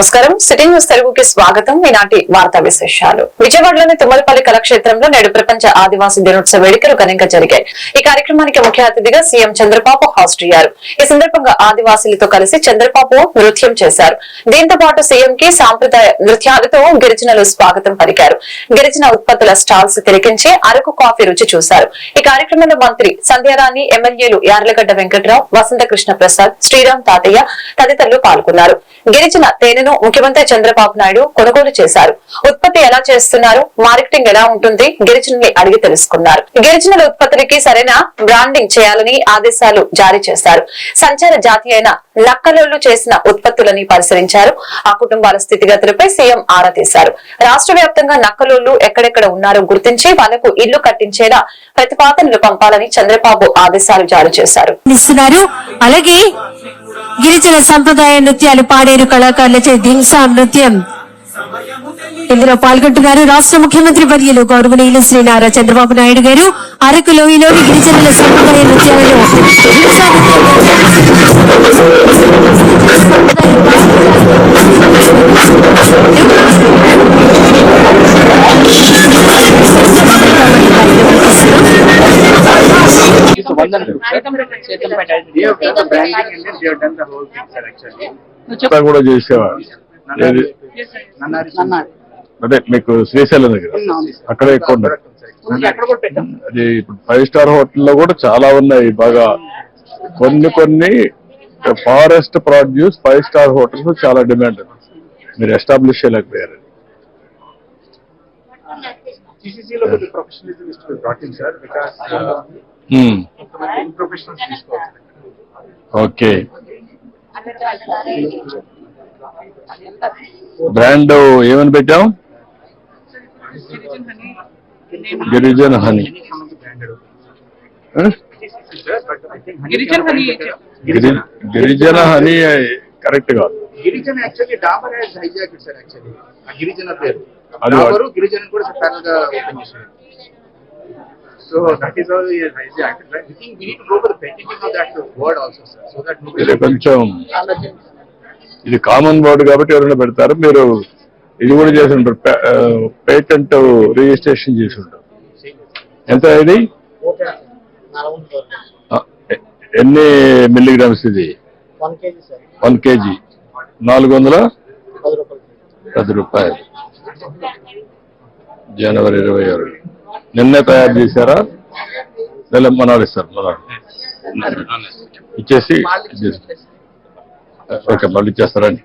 నమస్కారం. City news తెలుగుకి స్వాగతం. ఈనాటి వార్తా విశేషాలు. విజయవాడలోని తుమ్మలపల్లి కళాక్షేత్రంలో నేడు ప్రపంచ ఆదివాసీ దినోత్సవ వేడుకలు ఘనంగా జరిగాయి. ఈ కార్యక్రమానికి ముఖ్య అతిథిగా సీఎం చంద్రబాబు హాజరయ్యారు. ఈ సందర్భంగా ఆదివాసీలతో కలిసి చంద్రబాబు నృత్యం చేశారు. దీంతో పాటు సీఎం కి సాంప్రదాయ నృత్యాలతో గిరిజనులు స్వాగతం పలికారు. గిరిజన ఉత్పత్తుల స్టాల్స్ తిరిగించి అరకు కాఫీ రుచి చూశారు. ఈ కార్యక్రమంలో మంత్రి సంధ్యారాణి ఎమ్మెల్యేలు యార్లగడ్డ వెంకట్రావు వసంత కృష్ణ ప్రసాద్ శ్రీరామ్ తాతయ్య తదితరులు పాల్గొన్నారు. గిరిజన తేనెను ముఖ్యమంత్రి చంద్రబాబు నాయుడు కొనుగోలు చేశారు. ఉత్పత్తి ఎలా చేస్తున్నారు? మార్కెటింగ్ ఎలా ఉంటుంది? గిరిజనుల్ని అడిగి తెలుసుకున్నారు. గిరిజనుల ఉత్పత్తులకి సరైన బ్రాండింగ్ చేయాలని ఆదేశాలు జారీ చేశారు. సంచార జాతి అయిన నక్కలోళ్ళు చేసిన ఉత్పత్తులని పరిశీలించారు. ఆ కుటుంబాల స్థితిగతులపై సీఎం ఆరా తీశారు. రాష్ట్ర వ్యాప్తంగా నక్కలోళ్ళు ఎక్కడెక్కడ ఉన్నారో గుర్తించి వాళ్ళకు ఇల్లు కట్టించేలా ప్రతిపాదనలు పంపాలని చంద్రబాబు ఆదేశాలు జారీ చేశారు. అలాగే గిరిజన సంప్రదాయ నృత్యాలు పాడేరు కళాకారులచే దింసా నృత్యం ఇందులో పాల్గొంటున్నారు రాష్ట్ర ముఖ్యమంత్రి వర్యులు గౌరవనీయులు శ్రీ నారా చంద్రబాబు నాయుడు గారు అరకు లోయలోని గిరిజనుల సంప్రదాయ నృత్యాలను దింసా They కూడా చేసేవాడు ఏది? అదే మీకు శ్రీశైలం దగ్గర? అక్కడే ఎక్కువ అది ఇప్పుడు ఫైవ్ స్టార్ హోటల్లో కూడా చాలా ఉన్నాయి. బాగా కొన్ని కొన్ని forest produce five star hotels చాలా డిమాండ్ మీరు ఎస్టాబ్లిష్ చేయలేకపోయారు. TCC లో కొద్ది professionalism is to be brought in, sir, because uh, Hmm. Okay brand ఏమని పెట్టాం Girijan honey. Girijan honey correct కాదు Girijan actually Dabur has hijack sir actually ఆ గిరిజన పేరు. డాబరు గిరిజన కూడా ప్యారల్గా ఓపెన్ చేశారు. So that is all hijack I think we need to go for the painting of that word also sir so that ఇది కొంచెం ఇది common word కాబట్టి ఎవరైనా పెడతారు మీరు ఇది కూడా చేసి ఉంటారు. పేటెంట్ రిజిస్ట్రేషన్ చేసి ఉంటారు. ఎంత ఇది? ఆ, ఎ- ఎన్ని మిల్లీగ్రామ్స్ ఇది? One KG sir one KG నాలుగు వందల పది రూపాయలు. పది రూపాయలు. జనవరి ఇరవై ఆరు. నిన్నే తయారు చేశారా? లేదా మనాడు ఇస్తారు మనాడు ఇచ్చేసి ఇచ్చేసి. ఓకే మళ్ళీ ఇచ్చేస్తారండి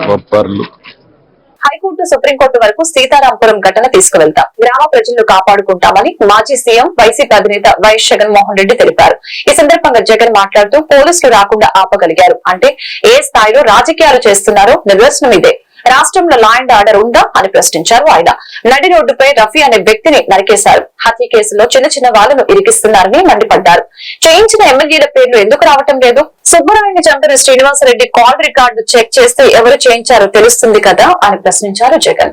బొప్పర్లు హైకోర్టు సుప్రీంకోర్టు వరకు సీతారాంపురం ఘటన తీసుకువెళ్తాం. గ్రామ ప్రజలను కాపాడుకుంటామని మాజీ సీఎం వైసీపీ అధినేత వైఎస్ జగన్మోహన్ రెడ్డి తెలిపారు. ఈ సందర్భంగా జగన్ మాట్లాడుతూ పోలీసులు రాకుండా ఆపగలిగారు. అంటే ఏ స్థాయిలో రాజకీయాలు చేస్తున్నారో నిర్వచనం ఇదే. రాష్ట్రంలో లా అండ్ ఆర్డర్ ఉందా అని ప్రశ్నించారు ఆయన. నడి రోడ్డుపై రఫీ అనే వ్యక్తిని నరికేశారు. హత్య కేసులో చిన్న చిన్న వాళ్ళను ఇరికిస్తున్నారని మండిపడ్డారు. చేయించిన ఎమ్మెల్యేల పేర్లు ఎందుకు రావటం లేదు? సుబ్బరాయుని చంపిన శ్రీనివాసరెడ్డి కాల్ రికార్డు చెక్ చేస్తే ఎవరు చేయించారో తెలుస్తుంది కదా అని ప్రశ్నించారు జగన్.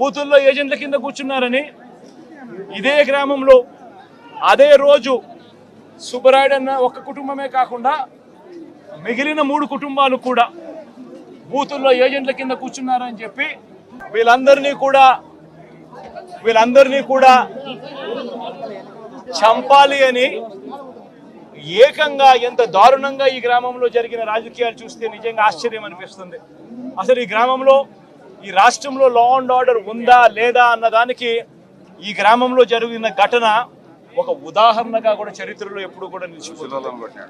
బూతుల్లో ఏజెంట్ల కింద కూర్చున్నారని ఇదే గ్రామంలో అదే రోజు సుబ్బరాయుడు అన్న ఒక కుటుంబమే కాకుండా మిగిలిన మూడు కుటుంబాలు కూడా బూతుల్లో ఏజెంట్ల కింద కూర్చున్నారని చెప్పి వీళ్ళందరినీ కూడా వీళ్ళందరినీ కూడా చంపాలి అని ఏకంగా ఎంత దారుణంగా ఈ గ్రామంలో జరిగిన రాజకీయాలు చూస్తే నిజంగా ఆశ్చర్యం అనిపిస్తుంది. అసలు ఈ గ్రామంలో ఈ రాష్ట్రంలో లా అండ్ ఆర్డర్ ఉందా లేదా అన్న దానికి ఈ గ్రామంలో జరిగిన ఘటన ఒక ఉదాహరణగా కూడా చరిత్రలో ఎప్పుడు కూడా నిలిచిపోతుంది.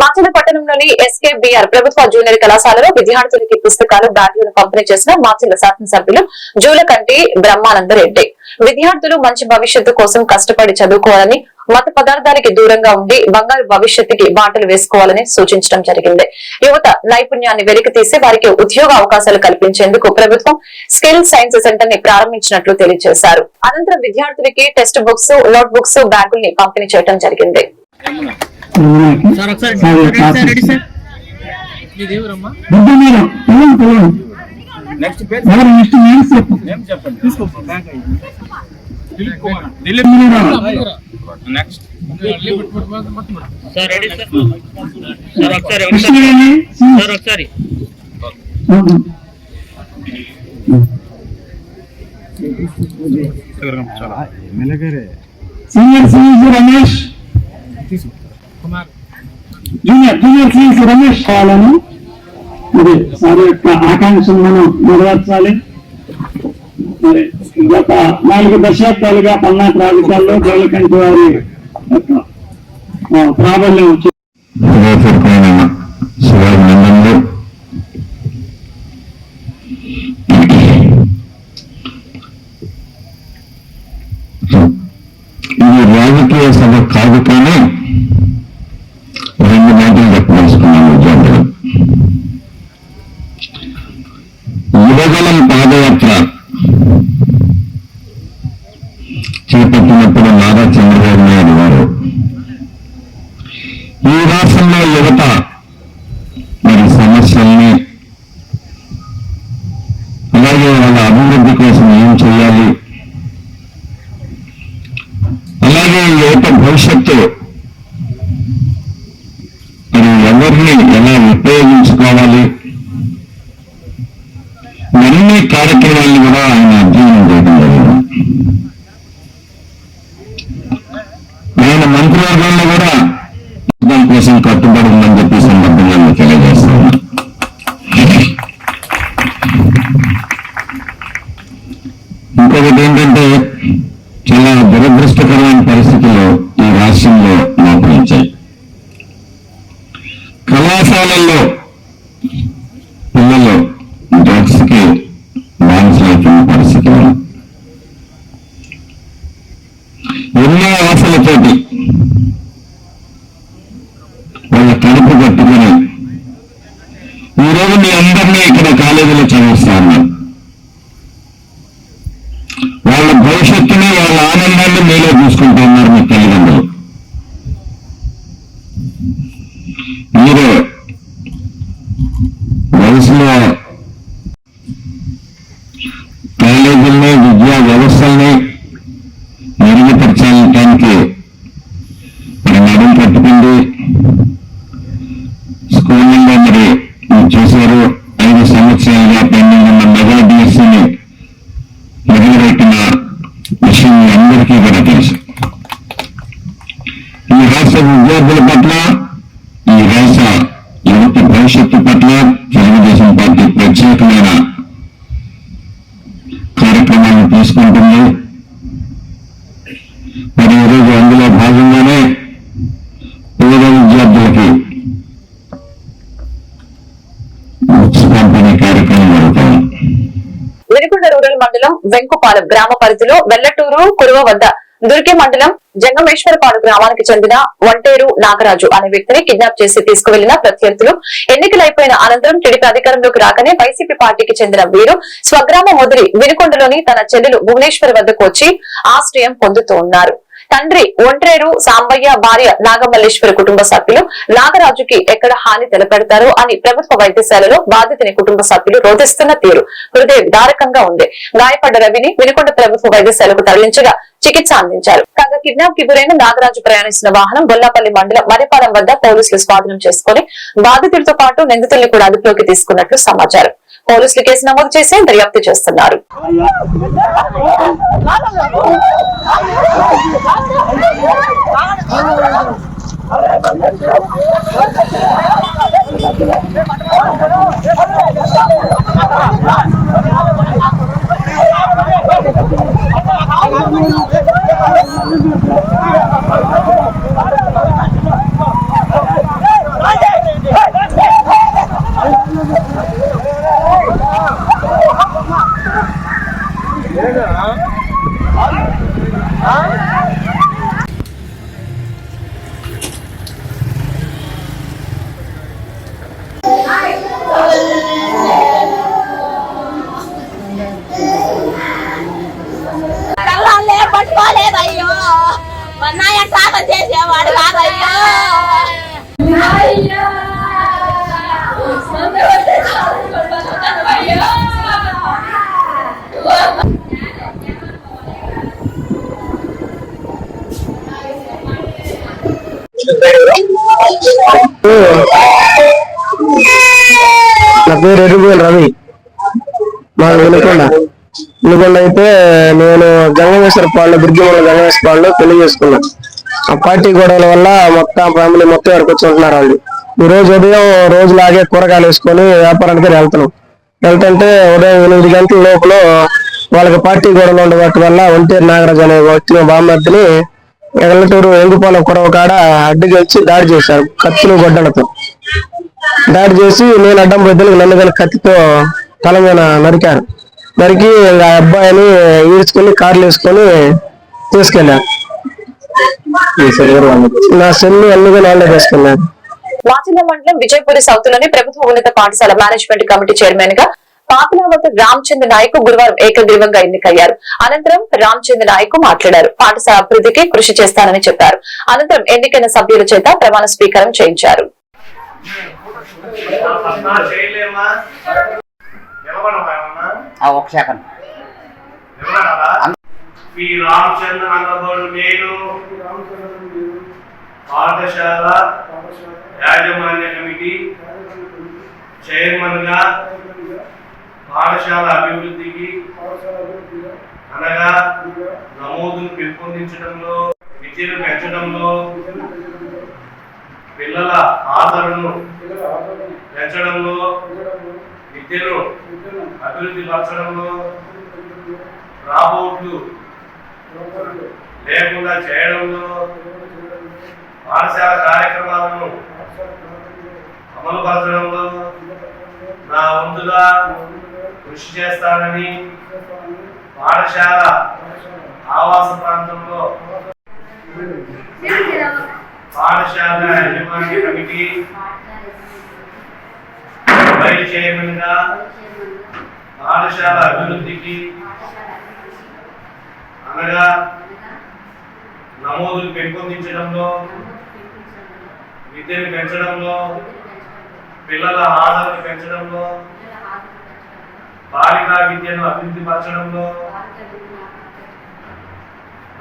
మాచల పట్టణంలోని ఎస్కేబిఆర్ ప్రభుత్వ జూనియర్ కళాశాలలో విద్యార్థులకి పుస్తకాలు బ్యాగులను పంపిణీ చేసిన మాచల శాసనసభ్యులు జూలకంటి బ్రహ్మానంద రెడ్డి విద్యార్థులు మంచి భవిష్యత్తు కోసం కష్టపడి చదువుకోవాలని మత పదార్థాలకి దూరంగా ఉండి బంగారు భవిష్యత్తుకి బాటలు వేసుకోవాలని సూచించడం జరిగింది. యువత నైపుణ్యాన్ని వెలికి తీసి వారికి ఉద్యోగ అవకాశాలు కల్పించేందుకు ప్రభుత్వం స్కిల్ సైన్స్ సెంటర్ని ప్రారంభించినట్లు తెలియజేశారు. అనంతరం విద్యార్థులకి టెక్స్ట్ బుక్స్ నోట్ బుక్స్ బ్యాగుల్ని పంపిణీ చేయడం జరిగింది. సార్ ఒకసారి సార్ రెడీ సార్ నెక్స్ట్ చెప్పండి. Dilip next sir ready sir sir ఒకసారి ఒకసారి సార్ ఒకసారి senior CEC Ramesh junior Ramesh కావాలని మరి సార్ యొక్క ఆకాంక్షను మనం నెరవేర్చాలి. మరి గత నాలుగు దశాబ్దాలుగా పల్నాటి రాజకీయాల్లో గోలకంటి వారి ప్రాబల్యం వచ్చింది హృదయపూర్వకమైన ఇది రాజకీయ సభ కాదు కానీ కోసం కట్టుబడి ఉందని చెప్పి సందర్భంగా మీకు తెలియజేస్తా ఉన్నా ఇంకొకటి ఏంటంటే Aynısını వెంకుపాలెం గ్రామ పరిధిలో వెల్లటూరు కురువ వద్ద దుర్గి మండలం జంగమేశ్వరపాడు గ్రామానికి చెందిన వంటేరు నాగరాజు అనే వ్యక్తిని కిడ్నాప్ చేసి తీసుకువెళ్ళిన ప్రత్యర్థులు. ఎన్నికలైపోయిన అనంతరం టీడీపీ అధికారంలోకి రాగానే వైసీపీ పార్టీకి చెందిన వీరు స్వగ్రామ వదిలి వినుకొండలోని తన చెల్లెలు భువనేశ్వర్ వద్దకు వచ్చి ఆశ్రయం పొందుతూ ఉన్నారు. తండ్రి ఒంట్రేరు సాంబయ్య భార్య నాగమల్లేశ్వరి కుటుంబ సభ్యులు నాగరాజుకి ఎక్కడ హాని తెలపెడతారు అని ప్రభుత్వ వైద్యశాలలో బాధితుని కుటుంబ సభ్యులు రోధిస్తున్న తీరు హృదయ దారకంగా ఉంది. గాయపడ్డ రవిని వినుకొండ ప్రభుత్వ వైద్యశాలకు తరలించగా చికిత్స అందించారు. కాగా కిడ్నాప్కి గురైన నాగరాజు ప్రయాణిస్తున్న వాహనం గొల్లాపల్లి మండలం మరిపాలెం వద్ద పోలీసులు స్వాధీనం చేసుకుని బాధితులతో పాటు నిందితుల్ని కూడా అదుపులోకి తీసుకున్నట్లు సమాచారం. పోలీసులు కేసు నమోదు చేసి దర్యాప్తు చేస్తున్నారు. Yeah. నా పేరు రవి. మా వినుకొండ. వినుకొండ అయితే నేను గంగమేశ్వర పాళ్ళు దుర్గమల గంగమేశ్వర పాళ్ళు పెళ్ళి చేసుకున్నా. ఆ పార్టీ గొడవల వల్ల మొత్తం ఫ్యామిలీ మొత్తం వరకు వచ్చి ఉంటున్నారు వాళ్ళు. ఈ రోజు ఉదయం రోజులాగే కూరగాయలు వేసుకొని వ్యాపారానికి వెళ్తున్నాం. వెళ్తుంటే ఉదయం ఎనిమిది గంటల లోపల వాళ్ళకి పార్టీ గొడవలు ఉండబట్టి వల్ల ఒంటేరు నాగరాజు అనే వ్యక్తి బామ్మర్తిని ఎల్లటూరు ఎంగుపాలెం కొడవ కాడ అడ్డుకి వచ్చి దాడి చేశారు. కత్తులు గొడ్డలతో. దాడి చేసి నేను అడ్డం పెద్దలకు నన్ను కనుక కత్తితో తల మీద నరికారు. నరికి ఆ అబ్బాయిని ఈడ్చుకొని కార్లు వేసుకొని తీసుకెళ్ళారు నా సెల్లు అన్ని కూడా వాళ్ళే తీసుకెళ్ళారు మాచిల్ల మండలం విజయపురి సౌత్లోని ప్రభుత్వ ఉన్నత పాఠశాల మేనేజ్మెంట్ కమిటీ చైర్మన్గా పాపనావత్ రామచంద్ర నాయక్ గురువారం ఏకగ్రీవంగా ఎన్నికయ్యారు. అనంతరం రామచంద్ర నాయక్ మాట్లాడారు. పాఠశాల అభివృద్ధికి కృషి చేస్తానని చెప్పారు. అనంతరం ఎన్నికైన సభ్యుల చేత ప్రమాణ స్వీకారం చేయించారు. ఒక సెకండ్ నిలబడాలా? శ్రీ రామచంద్ర అన్నబడు నేను పాఠశాల యాజమాన్య కమిటీ చైర్మన్గా పాఠశాల అభివృద్ధికి అనగా నమోదును పెంపొందించడంలో విద్యను పెంచడంలో పిల్లల ఆదరణను పెంచడంలో విద్యను అభివృద్ధి పరచడంలో రాబోట్లు లేకుండా చేయడంలో పాఠశాల కార్యక్రమాలను అమలుపరచడంలో నా వంతుగా కృషి చేస్తానని పాఠశాల ఆవాస ప్రాంతంలో పాఠశాల యజమాని కమిటీ వైస్ చైర్మన్గా పాఠశాల అభివృద్ధికి అనగా నమోదులు పెంపొందించడంలో విద్యను పెంచడంలో పిల్లల ఆదరణ పెంచడంలో బాలికా విద్యను అభివృద్ధి పరచడంలో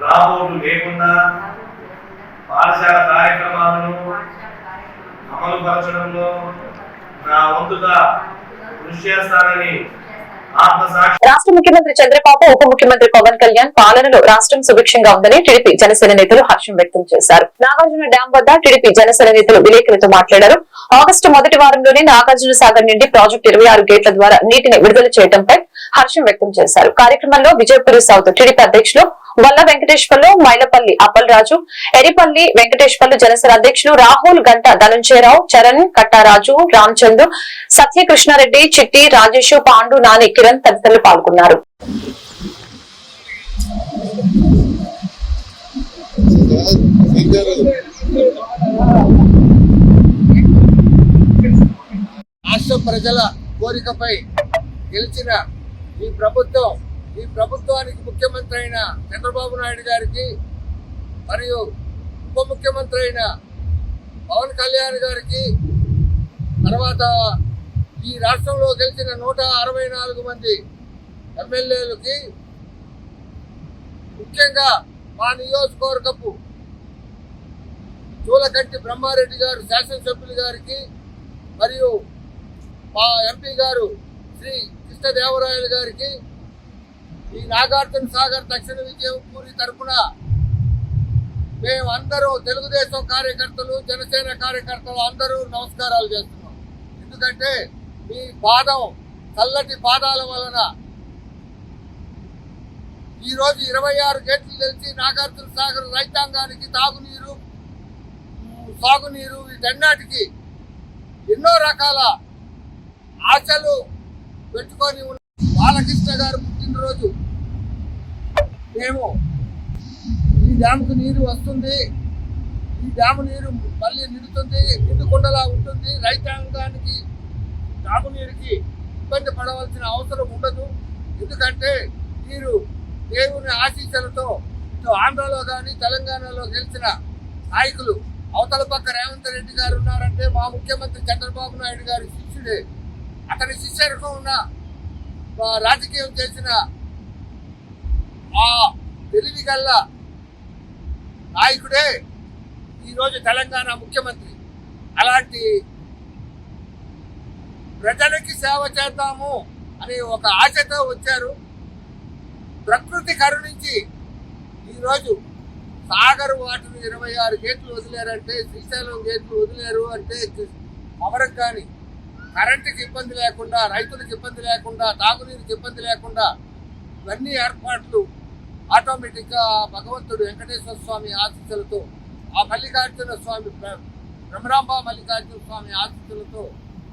రాబోట్లు లేకుండా పాఠశాల కార్యక్రమాలను అమలు పరచడంలో నా వంతుగా కృషి చేస్తానని రాష్ట్ర ముఖ్యమంత్రి చంద్రబాబు ఉప ముఖ్యమంత్రి పవన్ కళ్యాణ్ పాలనలో రాష్ట్రం సుభిక్షంగా ఉందని టీడీపీ జనసేన నేతలు హర్షం వ్యక్తం చేశారు. నాగార్జున డ్యాం వద్ద టీడీపీ జనసేన నేతలు విలేకరులతో మాట్లాడారు. ఆగస్టు మొదటి వారంలోనే నాగార్జున సాగర్ నుండి ప్రాజెక్టు ఇరవై ఆరు గేట్ల ద్వారా నీటిని విడుదల చేయడంపై హర్షం వ్యక్తం చేశారు. కార్యక్రమంలో విజయపురి సౌత్ టీడీపీ అధ్యక్షులు వల్ల వెంకటేశ్వర్లు మైలపల్లి అప్పలరాజు ఎరిపల్లి వెంకటేశ్వర్లు జనసేన అధ్యక్షులు రాహుల్ గంట ధనంజయరావు చరణ్ కట్టారాజు రామచంద్రు సత్యకృష్ణారెడ్డి చిట్టి రాజేష్ పాండు నాని కిరణ్ తదితరులు పాల్గొన్నారు. రాష్ట్ర ప్రజల కోరికపై గెలిచిన ఈ ప్రభుత్వం ఈ ప్రభుత్వానికి ముఖ్యమంత్రి అయిన చంద్రబాబు నాయుడు గారికి మరియు ఉప ముఖ్యమంత్రి అయిన పవన్ కళ్యాణ్ గారికి తర్వాత ఈ రాష్ట్రంలో గెలిచిన నూట అరవై నాలుగు మంది ఎమ్మెల్యేలకి ముఖ్యంగా మా నియోజకవర్గపు చూలకంటి బ్రహ్మారెడ్డి గారు శాసనసభ్యులు గారికి మరియు మా ఎంపీ గారు శ్రీ కృష్ణదేవరాయలు గారికి ఈ నాగార్జున సాగర్ దక్షిణ విజయపూరి తరఫున మేమందరూ తెలుగుదేశం కార్యకర్తలు జనసేన కార్యకర్తలు అందరూ నమస్కారాలు చేస్తున్నాం. ఎందుకంటే మీ పాదం చల్లటి పాదాల వలన. ఈ రోజు ఇరవై ఆరు గేట్లు తెలిసి నాగార్జున సాగర్ రైతాంగానికి తాగునీరు సాగునీరు వీటన్నిటికీ ఎన్నో రకాల ఆశలు పెట్టుకొని ఉన్న బాలకృష్ణ గారు పుట్టినరోజు. మేము ఈ డ్యామ్కు నీరు వస్తుంది. ఈ డ్యాము నీరు మళ్ళీ నిండుతుంది. నిండుకుండలా ఉంటుంది. రైతాంగానికి తాగునీరుకి ఇబ్బంది పడవలసిన అవసరం ఉండదు. ఎందుకంటే మీరు దేవుని ఆశీస్సులతో ఇటు ఆంధ్రలో కానీ తెలంగాణలో గెలిచిన నాయకులు అవతల పక్క రేవంత్ రెడ్డి గారు ఉన్నారంటే మా ముఖ్యమంత్రి చంద్రబాబు నాయుడు గారి శిష్యుడే. అతని శిష్యరకం ఉన్న రాజకీయం చేసిన ఆ తెలివి గల్ల నాయకుడే ఈరోజు తెలంగాణ ముఖ్యమంత్రి. అలాంటి ప్రజలకి సేవ చేద్దాము అని ఒక ఆశతో వచ్చారు. ప్రకృతి కరుణించి ఈరోజు సాగర్ వాటిని ఇరవై ఆరు గేట్లు వదిలేరంటే శ్రీశైలం గేట్లు వదిలేరు అంటే అవరకు కానీ కరెంటుకి ఇబ్బంది లేకుండా రైతులకు ఇబ్బంది లేకుండా తాగునీరుకి ఇబ్బంది లేకుండా ఇవన్నీ ఏర్పాట్లు ఆటోమేటిక్గా భగవంతుడు వెంకటేశ్వర స్వామి ఆశీస్సులతో ఆ మల్లికార్జున స్వామి బ్రహ్మరాంబ మల్లికార్జున స్వామి ఆశీస్సులతో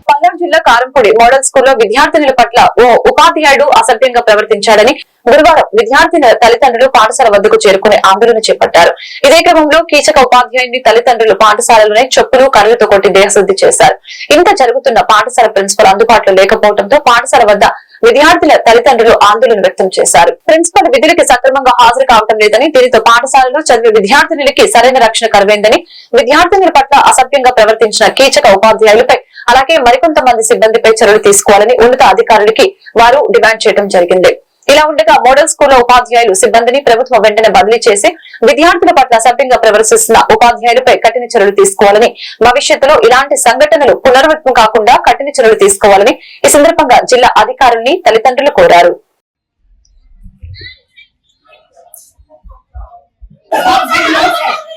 పల్నాడు జిల్లా కారంపూడి మోడల్ స్కూల్లో విద్యార్థినుల పట్ల ఓ ఉపాధ్యాయుడు అసభ్యంగా ప్రవర్తించాడని గురువారం విద్యార్థినుల తల్లిదండ్రులు పాఠశాల వద్దకు చేరుకునే ఆందోళన చేపట్టారు. ఇదే క్రమంలో కీచక ఉపాధ్యాయుని తల్లిదండ్రులు పాఠశాలలోనే చెప్పులు కర్రలతో కొట్టి దేహశుద్ధి చేశారు. ఇంత జరుగుతున్న పాఠశాల ప్రిన్సిపల్ అందుబాటులో లేకపోవడంతో పాఠశాల వద్ద విద్యార్థుల తల్లిదండ్రులు ఆందోళన వ్యక్తం చేశారు. ప్రిన్సిపల్ విధులకి సక్రమంగా హాజరు కావడం లేదని దీనితో పాఠశాలలో చదివే విద్యార్థినులకి సరైన రక్షణ కరువైందని విద్యార్థినుల పట్ల అసభ్యంగా ప్రవర్తించిన కీచక ఉపాధ్యాయులపై అలాగే మరికొంతమంది సిబ్బందిపై చర్యలు తీసుకోవాలని ఉన్నత అధికారులకి వారు డిమాండ్ చేయడం జరిగింది. ఇలా ఉండగా మోడల్ స్కూల్లో ఉపాధ్యాయులు సిబ్బందిని ప్రభుత్వం వెంటనే బదిలీ చేసి విద్యార్థుల పట్ల అసభ్యంగా ప్రవర్తిస్తున్న ఉపాధ్యాయులపై కఠిన చర్యలు తీసుకోవాలని భవిష్యత్తులో ఇలాంటి సంఘటనలు పునరావృతం కాకుండా కఠిన చర్యలు తీసుకోవాలని ఈ సందర్భంగా జిల్లా అధికారుల్ని తల్లిదండ్రులు కోరారు.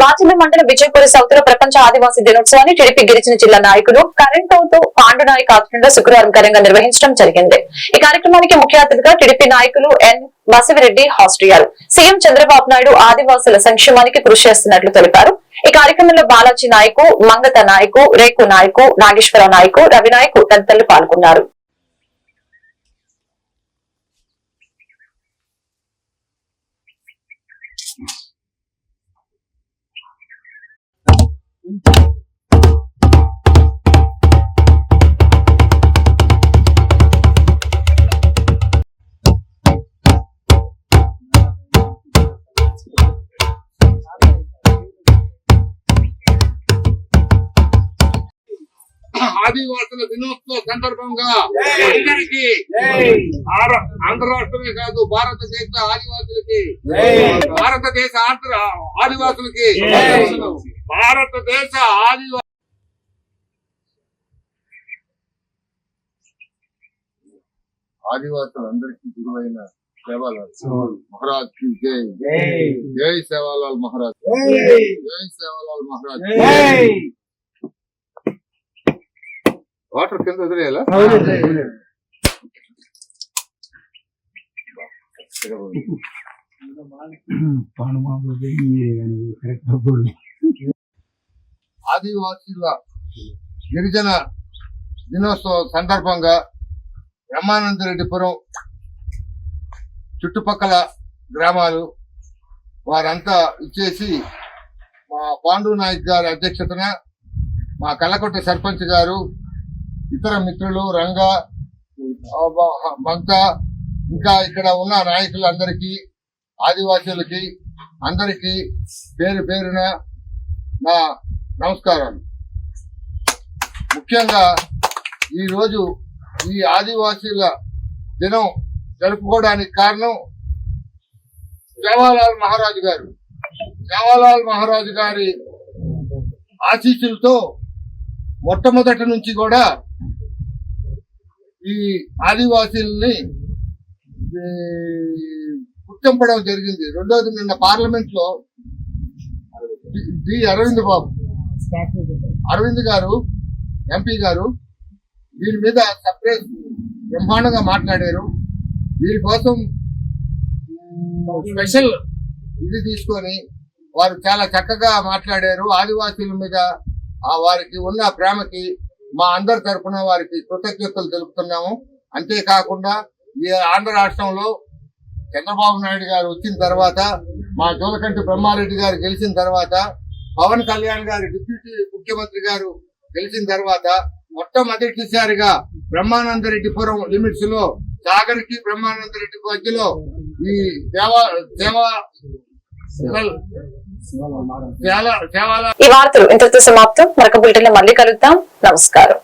మాచిల మండల విజయపురి సౌత్ ప్రపంచ ఆదివాసీ దినోత్సవాన్ని టీడీపీ గిరిజన జిల్లా నాయకులు కరెంట్తో పాండు నాయక్ ఆధ్వర్యంలో శుక్రవారం ఘనంగా నిర్వహించడం జరిగింది. ఈ కార్యక్రమానికి ముఖ్య అతిథిగా టీడీపీ నాయకులు ఎన్. బసవిరెడ్డి హాస్టయ్యారు సీఎం చంద్రబాబు నాయుడు ఆదివాసుల సంక్షేమానికి కృషి చేస్తున్నట్లు తెలిపారు. ఈ కార్యక్రమంలో బాలాజీ నాయకు మంగత నాయకు రేకు నాయకు నాగేశ్వర నాయకు రవి నాయకు తదితరులు పాల్గొన్నారు. ఆదివాసుల దినోత్సవ సందర్భంగా అందరికీ ఆంధ్ర రాష్ట్రమే కాదు భారతదేశ ఆదివాసులకి భారతదేశ ఆంధ్ర ఆదివాసులకి భారతదేశ ఆదివా ఆదివాసులందరికీ గురువైన సేవాలాల్. మహారాజ్కి జై. జై. సేవాలాల్ మహారాజ్. జై. సేవాలాల్ మహారాజ్. వాటర్ కింద వదిలేయాలా? ఆదివాసీల గిరిజన దినోత్సవం సందర్భంగా బ్రహ్మానందరెడ్డిపురం చుట్టుపక్కల గ్రామాలు వారంతా ఇచ్చేసి మా పాండు నాయక్ గారి అధ్యక్షతన మా కల్లకొట్ట సర్పంచ్ గారు ఇతర మిత్రులు రంగ ఆ, మంత ఇంకా ఇక్కడ ఉన్న నాయకులందరికీ ఆదివాసులకి అందరికీ పేరు పేరున నా నమస్కారాలు ముఖ్యంగా ఈరోజు ఈ ఆదివాసీల దినం జరుపుకోవడానికి కారణం జవహర్లాల్ మహారాజు గారు. జవహర్లాల్ మహారాజు గారి ఆశీస్సులతో మొట్టమొదటి నుంచి కూడా ఈ ఆదివాసీల్ని గుర్తింపడం జరిగింది. రెండోది నిన్న పార్లమెంట్లో డి అరవింద్ బాబు అరవింద్ గారు ఎంపీ గారు వీరి మీద సపరేట్ బ్రహ్మాండంగా మాట్లాడారు. వీరి కోసం స్పెషల్ ఇది తీసుకొని వారు చాలా చక్కగా మాట్లాడారు. ఆదివాసీల మీద వారికి ఉన్న ప్రేమకి మా అందరి తరఫున వారికి కృతజ్ఞతలు తెలుపుతున్నాము. అంతేకాకుండా ఈ ఆంధ్ర రాష్ట్రంలో చంద్రబాబు నాయుడు గారు వచ్చిన తర్వాత మా జోలకంటి బ్రహ్మారెడ్డి గారు గెలిచిన తర్వాత పవన్ కళ్యాణ్ గారు డిప్యూటీ ముఖ్యమంత్రి గారు గెలిచిన తర్వాత మొట్టమొదటిసారిగా బ్రహ్మానందరెడ్డిపురం లిమిట్స్లో సాగర్కి బ్రహ్మానందరెడ్డి మధ్యలో ఈ దేవా దేవా ఈ వార్తలు ఇంతటితో సమాప్తం. మరొక బులెటిన్ మళ్ళీ కలుద్దాం. నమస్కారం.